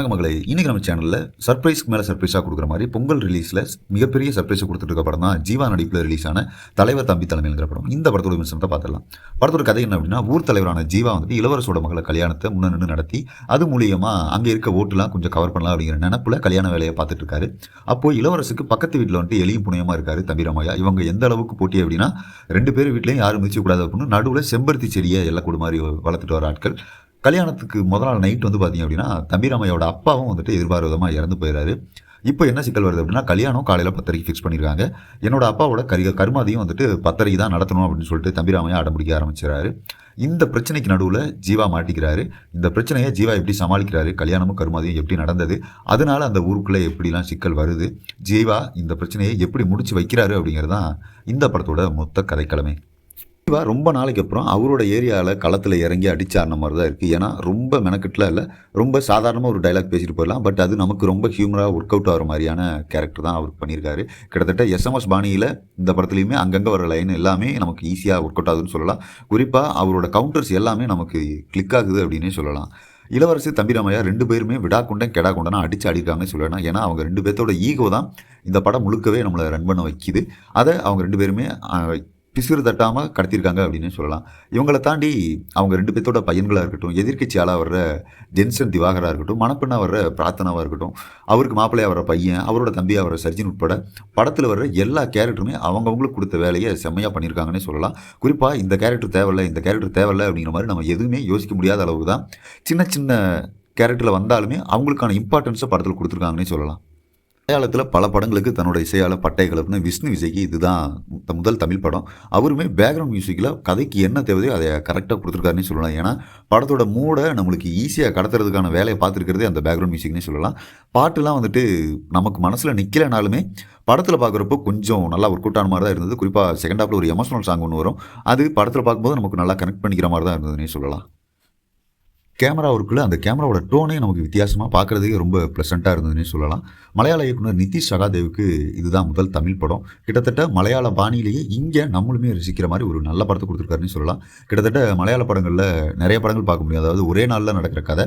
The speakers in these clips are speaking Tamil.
வணக்கம் மகளே. இன்னைக்கு நம்ம சேனலில் சர்ப்ரைஸ்க்கு மேலே சர்ப்ரைஸாக கொடுக்குற மாதிரி பொங்கல் ரிலீஸில் மிகப்பெரிய சர்ப்ரைஸை கொடுத்துட்டு படம் தான் ஜீவா நடிப்பில் ரிலீஸ் ஆன தலைவர் தம்பி தலைமைங்கிற படம். இந்த படத்தோட விமர்சனத்தை பார்த்துடலாம். படத்தோட கதை என்ன அப்படின்னா ஊர் தலைவரான ஜீவா வந்துட்டு இளவரசோட மகளை கல்யாணத்தை முன்ன நின்று நடத்தி அது மூலியமாக அங்கே இருக்க ஓட்டுலாம் கொஞ்சம் கவர் பண்ணலாம் அப்படிங்கிற நினப்பில் கல்யாண வேலையை பார்த்துட்டு இருக்காரு. அப்போ இளவரசுக்கு பக்கத்து வீட்டில் வந்துட்டு எலியும் புனியமாக இருக்காரு தம்பி ராமையா. இவங்க எந்த அளவுக்கு போட்டி அப்படின்னா ரெண்டு பேர் வீட்லையும் யாரும் மிதிச்சக்கூடாது அப்படின்னு நடுவில் செம்பருத்தி செடியை எல்லாம் கூடு மாதிரி வளர்த்துட்டு வர ஆட்கள். கல்யாணத்துக்கு முதல் நாள் நைட் வந்து பார்த்தீங்க அப்படின்னா தம்பிராமையோட அப்பாவும் வந்துட்டு எதிர்பாராதமாக இறந்து போயிடுறாரு இப்போ என்ன சிக்கல் வருது அப்படின்னா கல்யாணம் காலையில் பத்தரைக்கு ஃபிக்ஸ் பண்ணியிருக்காங்க என்னோட அப்பாவோட கரி கருமாதியும் வந்துட்டு பத்தரைக்கு தான் நடத்தணும் அப்படின்னு சொல்லிட்டு தம்பிராமையா அடம்பிடிக்க ஆரம்பிச்சிடறாரு. இந்த பிரச்சனைக்கு நடுவில் ஜீவா மாட்டிக்கிறாரு. இந்த பிரச்சனையை ஜீவா எப்படி சமாளிக்கிறாரு? கல்யாணமும் கருமாதியும் எப்படி நடந்தது? அதனால அந்த ஊருக்குள்ளே எப்படிலாம் சிக்கல் வருது? ஜீவா இந்த பிரச்சனையை எப்படி முடிச்சு வைக்கிறாரு அப்படிங்கிறது தான் இந்த படத்தோட மொத்த கதைக்கிழமை சிவா ரொம்ப நாளைக்கு அப்புறம் அவரோட ஏரியாவில் களத்தில் இறங்கி அடிச்சாடின மாதிரி தான் இருக்குது ஏன்னா ரொம்ப மெனக்கெட்டில் இல்லை. ரொம்ப சாதாரணமாக ஒரு டைலாக் பேசிட்டு போயிடலாம். பட் அது நமக்கு ரொம்ப ஹியூமராக ஒர்க் அவுட் ஆகிற மாதிரியான கேரக்டர் தான் அவர் பண்ணியிருக்காரு. கிட்டத்தட்ட எஸ்எம்எஸ் பாணியில் இந்த படத்துலையுமே அங்கங்கே வர லைன் எல்லாமே நமக்கு ஈஸியாக ஒர்க் அவுட் ஆகுதுன்னு சொல்லலாம். குறிப்பாக அவரோட கவுண்டர்ஸ் எல்லாமே நமக்கு கிளிக் ஆகுது அப்படின்னே சொல்லலாம். இளவரசி தம்பிராமையா ரெண்டு பேருமே விடா குண்டன் கெடா கொண்டனா அடிச்சு அடிக்கிறாங்கன்னு சொல்லலாம். ஏன்னா அவங்க ரெண்டு பேர்த்தோட ஈகோ தான் இந்த படம் முழுக்கவே நம்மளை ரன் பண்ண வைக்கிது. அதை அவங்க ரெண்டு பேருமே பிசுறு தட்டாமல் கடத்தியிருக்காங்க அப்படின்னு சொல்லலாம். இவங்களை தாண்டி அவங்க ரெண்டு பேர்த்தோட பையன்களாக இருக்கட்டும் எதிர்கட்சியாளாக வர்ற ஜென்சன் திவாகராக இருக்கட்டும் மணப்பெண்ணாக வர்ற பிரார்த்தனாவாக இருக்கட்டும் அவருக்கு மாப்பிள்ளையாக வர பையன் அவரோட தம்பியாக வர சர்ஜின் உட்பட படத்தில் வர்ற எல்லா கேரக்டருமே அவங்கவுங்களுக்கு கொடுத்த வேலையை செம்மையாக பண்ணியிருக்காங்கன்னே சொல்லலாம். குறிப்பாக இந்த கேரக்டர் தேவையில்லை இந்த கேரக்டர் தேவையில்லை அப்படிங்கிற மாதிரி நம்ம எதுவுமே யோசிக்க முடியாத அளவுக்கு தான் சின்ன சின்ன கேரக்டரில் வந்தாலுமே அவங்களுக்கான இம்பார்ட்டன்ஸை படத்தில் கொடுத்துருக்காங்கன்னே சொல்லலாம். மலையாளத்தில் பல படங்களுக்கு தன்னோட இசையால் பட்டை கலப்புன விஷ்ணு விஜய்க்கு இதுதான் முதல் தமிழ் படம். அவருமே பேக்ரவுண்ட் மியூசிக்கில் கதைக்கு என்ன தேவையோ அதை கரெக்டாக கொடுத்துருக்காருன்னு சொல்லலாம். ஏன்னா படத்தோட மூடை நம்மளுக்கு ஈஸியாக கடத்துறதுக்கான வேலையை பார்த்துருக்கிறதே அந்த பேக்ரவுண்ட் மியூசிக்னே சொல்லலாம். பாட்டுலாம் வந்துட்டு நமக்கு மனசில் நிற்கலைனாலுமே படத்தில் பார்க்குறப்போ கொஞ்சம் நல்லா ஒர்க் அவுட் ஆன மாதிரி தான் இருந்தது. குறிப்பாக செகண்ட் ஹாஃபில் ஒரு எமோஷனல் சாங் ஒன்று வரும். அது படத்தில் பார்க்கும்போது நமக்கு நல்லா கனெக்ட் பண்ணிக்கிற மாதிரி தான் இருந்ததுன்னே சொல்லலாம். கேமரா ஒர்க்கில் அந்த கேமராவோட டோனே நமக்கு வித்தியாசமாக பார்க்குறதுக்கே ரொம்ப ப்ளசண்ட்டாக இருந்ததுன்னே சொல்லலாம். மலையாள இயக்குனர் நிதிஷ் சகாதேவுக்கு இதுதான் முதல் தமிழ் படம். கிட்டத்தட்ட மலையாள பாணியிலேயே இங்கே நம்மளுமே ரசிக்கிற மாதிரி ஒரு நல்ல படத்தை கொடுத்துருக்காருன்னு சொல்லலாம். கிட்டத்தட்ட மலையாள படங்களில் நிறைய படங்கள் பார்க்க முடியும். அதாவது ஒரே நாளில் நடக்கிற கதை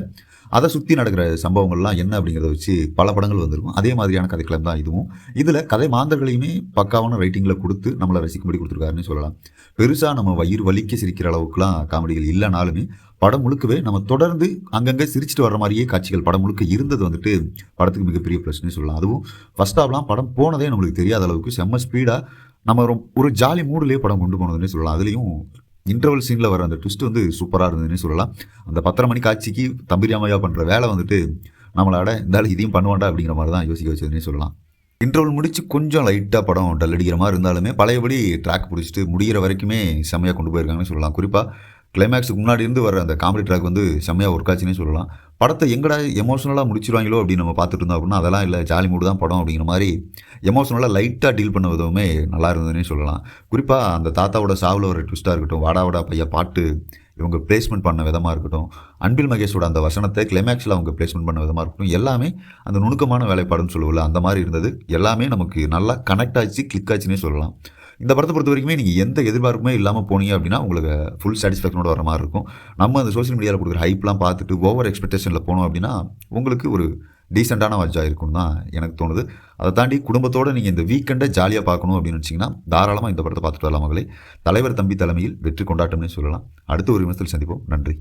அதை சுற்றி நடக்கிற சம்பவங்கள்லாம் என்ன அப்படிங்கிறத வச்சு பல படங்கள் வந்திருக்கும். அதே மாதிரியான கதைக்களம் தான் இதுவும். இதில் கதை மாந்தர்களையுமே பக்காவான ரைட்டிங்கில் கொடுத்து நம்மளை ரசிக்கும்படி கொடுத்துருக்காருன்னு சொல்லலாம். பெருசாக நம்ம வயிறு வலிக்க சிரிக்கிற அளவுக்குலாம் காமெடிகள் இல்லைனாலுமே படம் முழுக்கவே நம்ம தொடர்ந்து அங்கங்கே சிரிச்சுட்டு வர மாதிரியே காட்சிகள் படம் முழுக்க இருந்தது வந்துட்டு படத்துக்கு மிகப்பெரிய ப்ளஸ்னே சொல்லலாம். அதுவும் ஃபஸ்ட் ஆஃப்லாம் படம் போனதே நம்மளுக்கு தெரியாத அளவுக்கு செம்ம ஸ்பீடாக நம்ம ஒரு ஜாலி மூடுலேயே படம் கொண்டு போனதுன்னே சொல்லலாம். அதுலேயும் இன்டர்வல் சீனில் வர அந்த ட்விஸ்ட் வந்து சூப்பராக இருந்ததுன்னு சொல்லலாம். அந்த பத்தரை மணி காட்சிக்கு தம்பிராமையா பண்ணுற வேலை வந்துட்டு நம்மளாட இருந்தாலும் இதையும் பண்ணுவாண்டா அப்படிங்கிற மாதிரி தான் யோசிக்க வச்சதுன்னு சொல்லலாம். இன்டர்வல் முடிச்சு கொஞ்சம் லைட்டாக படம் டல் அடிக்கிற மாதிரி இருந்தாலுமே பழையபடி ட்ராக் பிடிச்சிட்டு முடிகிற வரைக்குமே செம்மையாக கொண்டு போயிருக்காங்கன்னு சொல்லலாம். குறிப்பாக கிளைமேக்ஸுக்கு முன்னாடி இருந்து வர அந்த காமெடி ட்ராக் வந்து செம்மையாக ஒர்க் ஆச்சுன்னே சொல்லலாம். படத்தை எங்கடா எமோஷனலாக முடிச்சிருவாங்களோ அப்படின்னு நம்ம பார்த்துட்டு இருந்தோம் அப்படின்னா அதெல்லாம் இல்லை ஜாலி மூடு தான் படம் அப்படிங்கிற மாதிரி எமோஷனலாக லைட்டாக டீல் பண்ண விதமே நல்லா இருந்ததுன்னே சொல்லலாம். குறிப்பாக அந்த தாத்தாவோட சாவில் ஒரு ட்விஸ்ட்டாக இருக்கட்டும் வாடா வாடா பையா பாட்டு இவங்க பிளேஸ்மெண்ட் பண்ண விதமாக இருக்கட்டும் அன்பில் மகேஷோட அந்த வசனத்தை கிளைமேக்ஸில் அவங்க பிளேஸ்மெண்ட் பண்ண விதமாக இருக்கட்டும் எல்லாமே அந்த நுணுக்கமான வேலைப்பாடுன்னு சொல்லுவோம்ல அந்த மாதிரி இருந்தது. எல்லாமே நமக்கு நல்லா கனெக்ட் ஆச்சு கிளிக் ஆச்சுன்னே சொல்லலாம். இந்த படத்தை பொறுத்த வரைக்குமே நீங்கள் எந்த எதிர்பார்ப்புமே இல்லாமல் போனீங்க அப்படின்னா உங்களுக்கு ஃபுல் சாட்டிஸ்ஃபேக்ஷனோட வர மாதிரி இருக்கும். நம்ம அந்த சோஷியல் மீடியாவில் கொடுக்குற ஹைப்லாம் பார்த்துட்டு ஓவர் எக்ஸ்பெக்டேஷனில் போனோம் அப்படின்னா உங்களுக்கு ஒரு டீசெண்டான வாட்சாக இருக்கும்னு தான் எனக்கு தோணுது. அதை தாண்டி குடும்பத்தோடு நீங்கள் இந்த வீக்கெண்டை ஜாலியாக பார்க்கணும் அப்படின்னு நினச்சிங்கன்னா தாராளமாக இந்த படத்தை பார்த்துட்டு வரலாம் மகளே. தலைவர் தம்பி தலைமையில் வெற்றி கொண்டாட்டம்னு சொல்லலாம். அடுத்த ஒரு விமர்சனத்தில் சந்திப்போம். நன்றி.